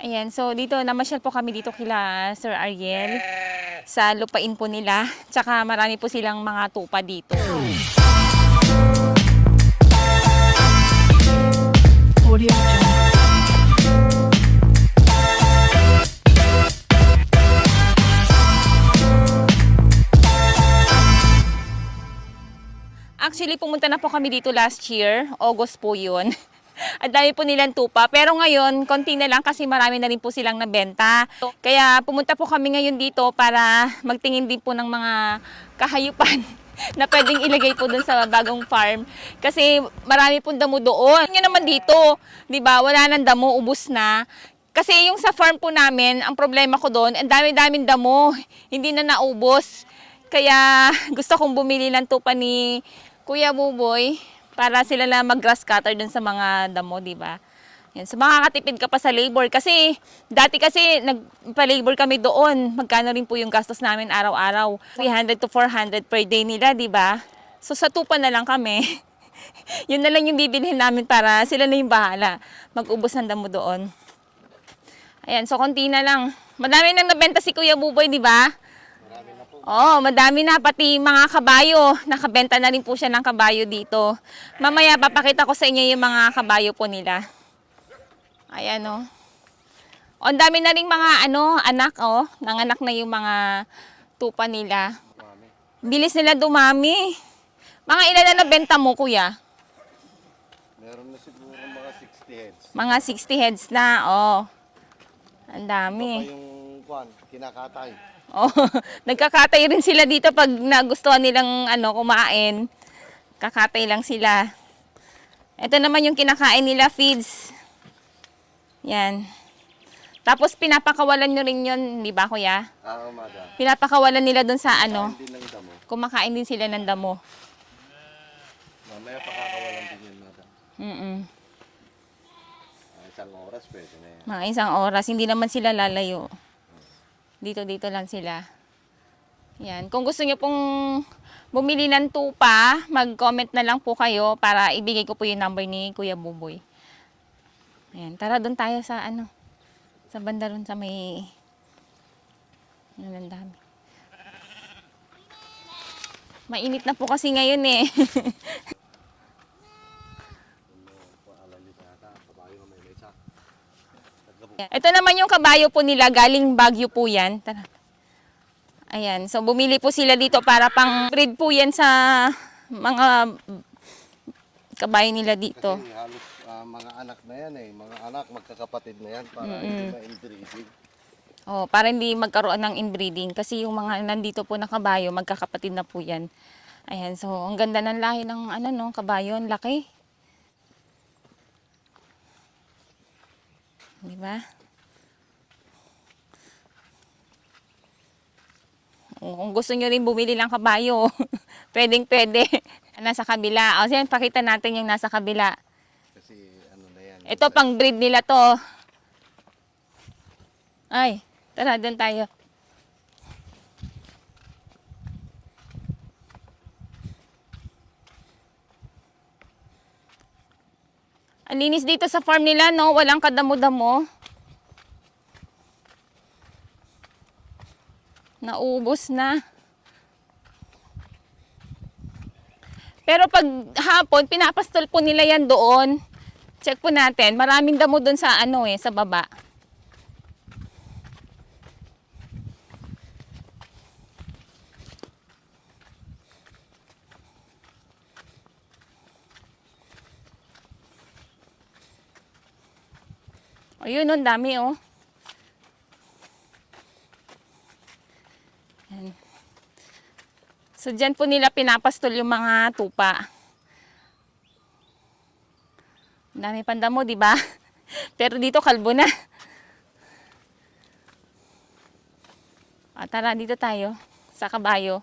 Ayan, so dito, namasyal po kami dito kila Sir Ariel sa lupain po nila. Tsaka marami po silang mga tupa dito. Actually, pumunta na po kami dito last year. August po yun. At dami po nilang tupa. Pero ngayon, konti na lang kasi marami na rin po silang nabenta. Kaya pumunta po kami ngayon dito para magtingin din po ng mga kahayupan na pwedeng ilagay po dun sa bagong farm. Kasi marami pong damo doon. Yun naman dito, di ba? Wala nang damo, ubus na. Kasi yung sa farm po namin, ang problema ko doon, ang dami-daming damo. Hindi na naubos. Kaya gusto kong bumili ng tupa ni Kuya Buboy para sila na mag-grass cutter dun sa mga damo, di ba? Yan. So makakatipid ka pa sa labor kasi dati kasi nagpa-labor kami doon. Magkano rin po yung gastos namin araw-araw? 300 to 400 per day nila, di ba? So sa tupa na lang kami. yun na lang yung bibilhin namin para sila na yung bahala. Mag-ubos ng damo doon. Ayan, so konti na lang. Madami nang nabenta si Kuya Buboy, di ba? Oo, madami na. Pati mga kabayo. Nakabenta na rin po siya ng kabayo dito. Mamaya, papakita ko sa inyo yung mga kabayo po nila. Ayan, oh. O, ang dami na rin mga, ano, anak, oh. Nanganak na yung mga tupa nila. Bilis nila dumami. Mga ilan na nabenta mo, kuya? Meron na siguro mga 60 heads. Mga 60 heads na, oh. Ang dami. Pa yung kwan, kinakatay. Oh, nagkakatay rin sila dito pag nagustuhan nilang ano kumain. Kakatay lang sila. Ito naman yung kinakain nila feeds. Yan. Tapos pinapakawalan nyo rin yun, di ba kuya? Ah, madam. Pinapakawalan nila dun sa ano. Hindi ng damo. Kumakain din sila ng damo. Mamaya pakakawalan din yun, madam. Mm Ah, isang oras pwede na yan. Mga isang oras, hindi naman sila lalayo. Dito-dito lang sila. Yan. Kung gusto nyo pong bumili ng tupa, mag-comment na lang po kayo para ibigay ko po yung number ni Kuya Buboy. Ayan. Tara doon tayo sa ano, sa banda ron sa may, ano ang dami. Mainit na po kasi ngayon eh. Ito naman yung kabayo po nila, galing Baguio po yan. Tara. Ayan, so bumili po sila dito para pang breed po yan sa mga kabayo nila dito. Kasi halos ah, mga anak na yan eh. Mga anak, magkakapatid na yan para hindi ma-inbreeding. Oh, para hindi magkaroon ng inbreeding kasi yung mga nandito po na kabayo, magkakapatid na po yan. Ayan, so ang ganda ng lahi ng ano no, kabayo, ang laki. Di ba? Kung gusto nyo rin bumili ng kabayo, pwedeng pwede. Nasa kabila. O, siyan, pakita natin yung nasa kabila. Kasi ano na yan. Ito pang breed nila to. Ay, tara, doon tayo. Ang dito sa farm nila, no? Walang kadamo-damo. Naubos na. Pero pag hapon, pinapastol po nila yan doon. Check po natin. Maraming damo doon sa ano eh, sa baba. Ayun, oh, ang dami oh. Yan. So, dyan po nila pinapastol yung mga tupa. Ang dami pandamo, di ba? Pero dito kalbo na. Ah, tara, dito tayo. Sa kabayo.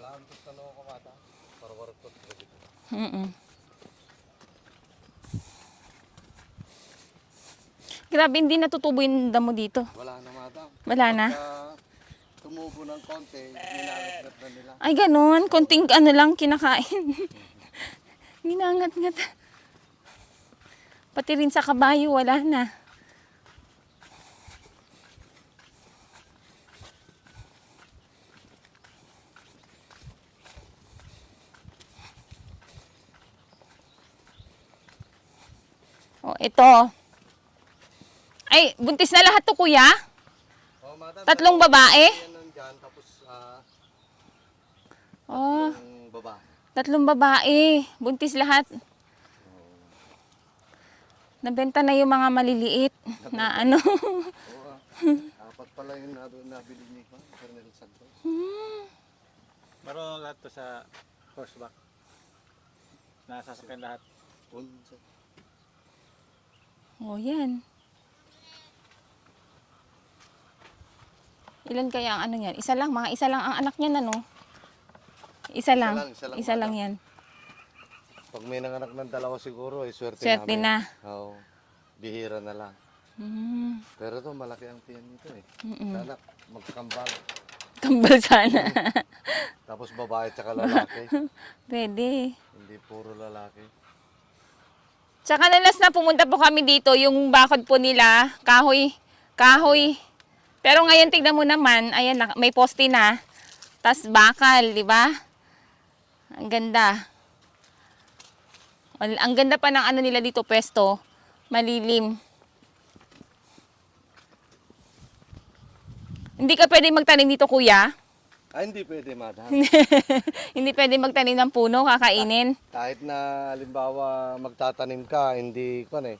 Alam ko sa loob ko mata. Parwarot ko. Mm Grabe, hindi natutubo yung damo dito. Wala na madam. Wala na. Pagka tumubo ng konti, ninangat na nila. Ay, ganun. Konting ano lang kinakain. Ginangat-ngat. Pati rin sa kabayo, wala na. Oh, ito. Ay, buntis na lahat to, kuya? Oh, madam. Tatlong babae? Yan nandyan, tapos ah, Oh, yung babae. tatlong babae. Buntis lahat. Nabenta na yung mga maliliit na ano. Oo, ah. apat pala yung nab- nabili ni Colonel Santos. Pero lahat to sa horseback. Nasasakyan lahat. Oh, yan. Ilan kaya ang ano yan? Isa lang, mga isa lang ang anak niyan ano? Isa lang. lang, isa lang, Isa lang yan. Pag may nanganak ng dalawa siguro, eh, swerte, Swerte namin. na. Oo. Bihira na lang. Mm, Pero to malaki ang tiyan nito eh. mm-mm. Sana magkakambal. Kambal sana. Tapos babae tsaka lalaki. Pwede. Hindi puro lalaki. Tsaka nalas na pumunta po kami dito, yung bakod po nila, kahoy, kahoy. Pero ngayon tignan mo naman, ayan, may poste na. tas bakal, di ba? Ang ganda. Ang ganda pa ng ano nila dito, pwesto. Malilim. Hindi ka pwede magtanim dito, kuya. Ah, hindi pwede, madam. Hindi pwede magtanim ng puno, kakainin. Kahit na halimbawa magtatanim ka, hindi ko eh.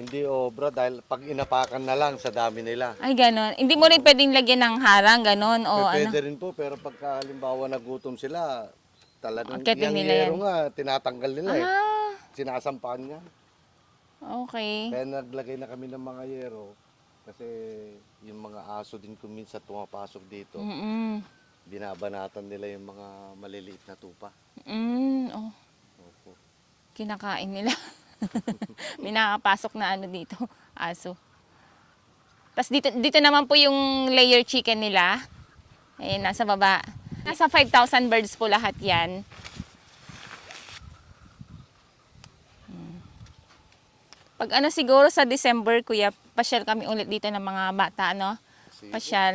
Hindi obra dahil pag inapakan na lang sa dami nila. Ay, ganon. Hindi mo rin pwedeng lagyan ng harang, ganon. O ano. Pwede rin po, pero pagka halimbawa nagutom sila, talagang Akitin yung nila yero yan. nga, tinatanggal nila eh. Ah, Sinasampahan niya. okay. Kaya naglagay na kami ng mga yero kasi yung mga aso din kung minsan pumapasok dito, Mm-mm. binabanatan nila yung mga maliliit na tupa. Mm, oh, Opo. kinakain nila. May nakapasok na ano dito, aso. Tapos dito, dito naman po yung layer chicken nila. Ayun, nasa baba. Nasa 5,000 birds po lahat yan. Mm. Pag ano siguro sa December, kuya, pasyal kami ulit dito ng mga bata, no? Kasi Pasyal.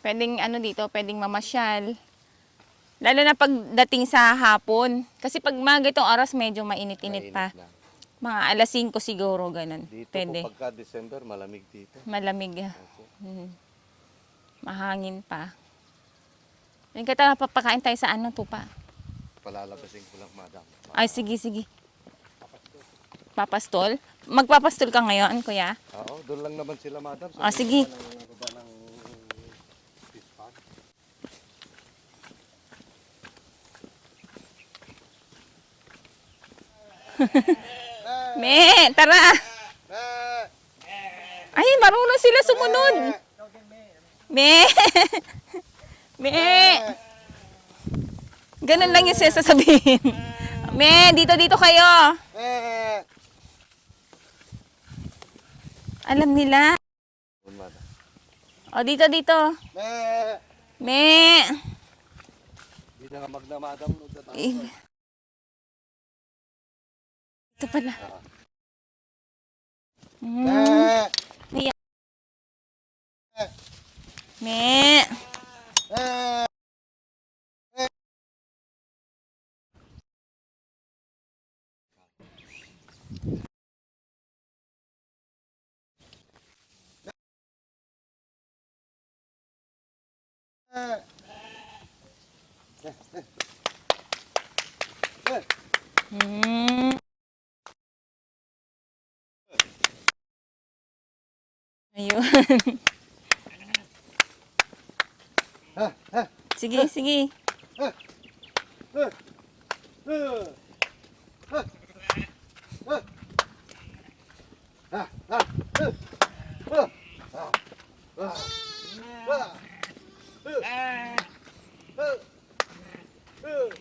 Pwedeng ano dito, pwedeng mamasyal. Lalo na pagdating sa hapon. Kasi pag mga gitong oras, medyo mainit-init pa. mainit. Mga alas 5 siguro, ganun. Dito Pwede. po pagka December, malamig dito. Malamig. ah. Opo. Mhm. Mahangin pa. Yung kata, papakain tayo sa ano, tupa. Palalabasin ko lang, madam. Ay, sige, sige. Papastol? Magpapastol ka ngayon, kuya? Oo, doon lang naman sila, madam. Ah, sige. Ng, baba ng fish pond. Me, tara! Ay, marunong sila sumunod. Me! Me! Ganun lang yung sasabihin. Me, dito, dito kayo. Alam nila. O, dito, dito. Me! Hindi na nga magna, madam. Nagtatapos. Eh. Ito pala. Mm. Eh. Me! Eh. Mm. Ayun. sige, sige. Ah!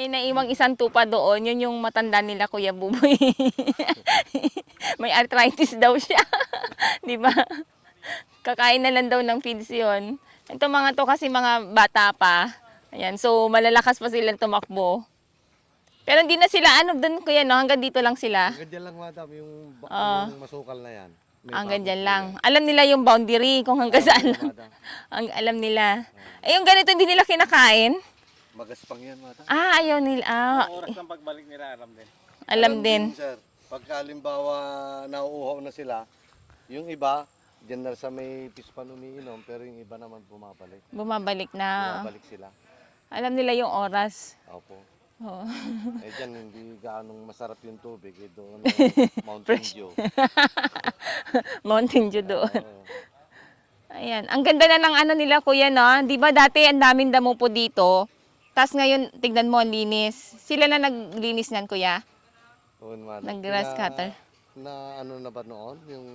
May naiwang isang tupa doon, yun yung matanda nila Kuya Buboy. May arthritis daw siya. Di ba? Kakain na lang daw ng feeds yun. Ito mga to kasi mga bata pa. Ayan, so malalakas pa silang tumakbo. Pero hindi na sila ano doon kuya no, hanggang dito lang sila. Hanggang dyan lang madam, yung, Ah. yung masukal na yan. May Hanggang dyan lang. yan. Alam nila yung boundary kung hanggang saan lang. Ang alam nila. Eh yung ganito hindi nila kinakain. Magaspang yan madam. Ah, ayaw nila. Ah, Ang oras ng pagbalik nila, alam din. alam din. Sir, pagka halimbawa nauuhaw na sila, yung iba, dyan na sa may pispan umiinom, pero yung iba naman bumabalik. Bumabalik na. Bumabalik sila. Alam nila yung oras. Opo. Oo. Eh dyan, hindi gaanong masarap yung tubig. Eh doon, Mountain Dew. Mountain Dew doon. Oo. Ayan. Ang ganda na ng ano nila, kuya, no? Di ba dati ang daming damo po dito? Tapos ngayon, tignan mo, ang linis. Sila na naglinis niyan, kuya. Oo, madam. Nag-grass Na- cutter. Na ano na ba noon? Yung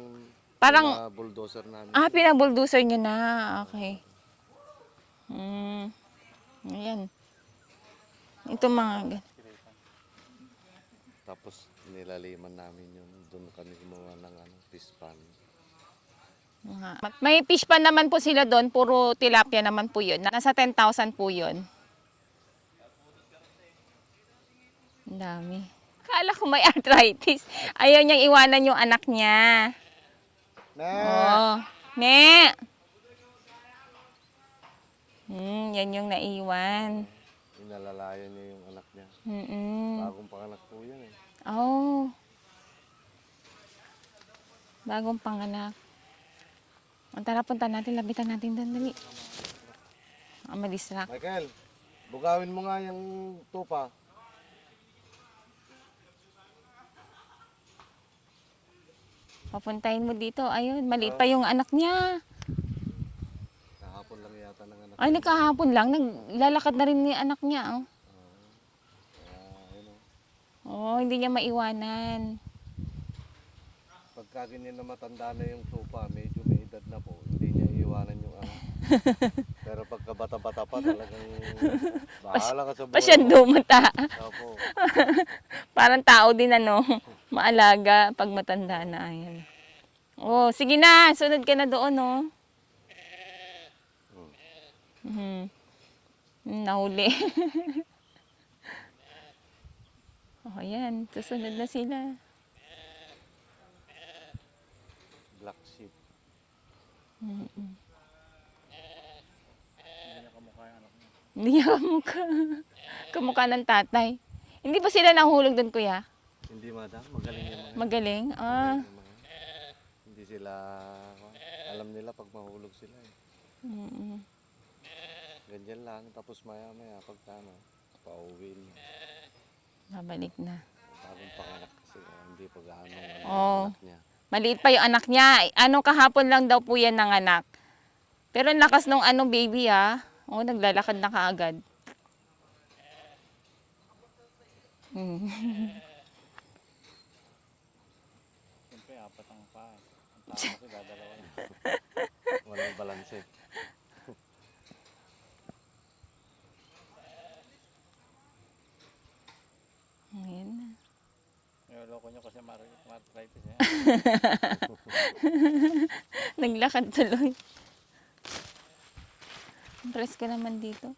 Parang, bulldozer namin. ah, pinabuldoser niya na. Okay. Hmm. Ayan. Ito mga, Tapos nilaliman namin yun. Doon kami gumawa ng ano, pispan. mga may fish pa naman po sila doon. Puro tilapia naman po yun. Nasa 10,000 po yun. Ang dami. Kala ko may arthritis. Ayaw niyang iwanan yung anak niya. Na! Oh, ne. Hmm, yan yung naiwan. Inalalayan niya yung anak niya. Mm-mm. Bagong panganak po yan eh. Oh. Bagong panganak. O, tara, punta natin. Labitan natin doon. Dali. Ah, madistract. Michael, bugawin mo nga yung tupa. Papuntahin mo dito. Ayun, maliit pa yung anak niya. Kahapon lang yata ng anak. Ay, nagkahapon lang. Naglalakad na rin ni anak niya. Oh. Ah, ayun oh. oh, hindi niya maiwanan. Pagka ganyan na matanda na yung tupa, medyo may edad na po, hindi niya iiwanan yung anak. Pero pagka bata-bata pa, talagang bahala ka sa buhay. Pa siya mo. dumata. Opo. Parang tao din ano, maalaga pag matanda na. Ayan. Oh, sige na, sunod ka na doon, no. Mhm. Mm, Nahuli. oh, ayan, susunod na sila. Black sheep. Hindi niya kamukha. Kamukha ng tatay. Hindi ba sila nahulog doon, kuya? Hindi madam, magaling yung mga. Magaling? Ah. magaling yung mga. Hindi sila, alam nila pag mahulog sila eh. Mm-mm. Ganyan lang, tapos maya maya pagka ano, pauwi na. Babalik na. Bagong panganak kasi, eh, hindi pa gaano ang ano, Oo. anak niya. Maliit pa yung anak niya. Ano kahapon lang daw po yan ng anak. Pero ang lakas nung ano baby ha. Oo, naglalakad na kaagad. Hmm. Siyempre, apat ang paa. Ang tao kasi dadalawa na. Walang balanse. Ayan na. Niloloko nyo kasi mar- arthritis eh. Naglakad tuloy. Ang Presko naman dito.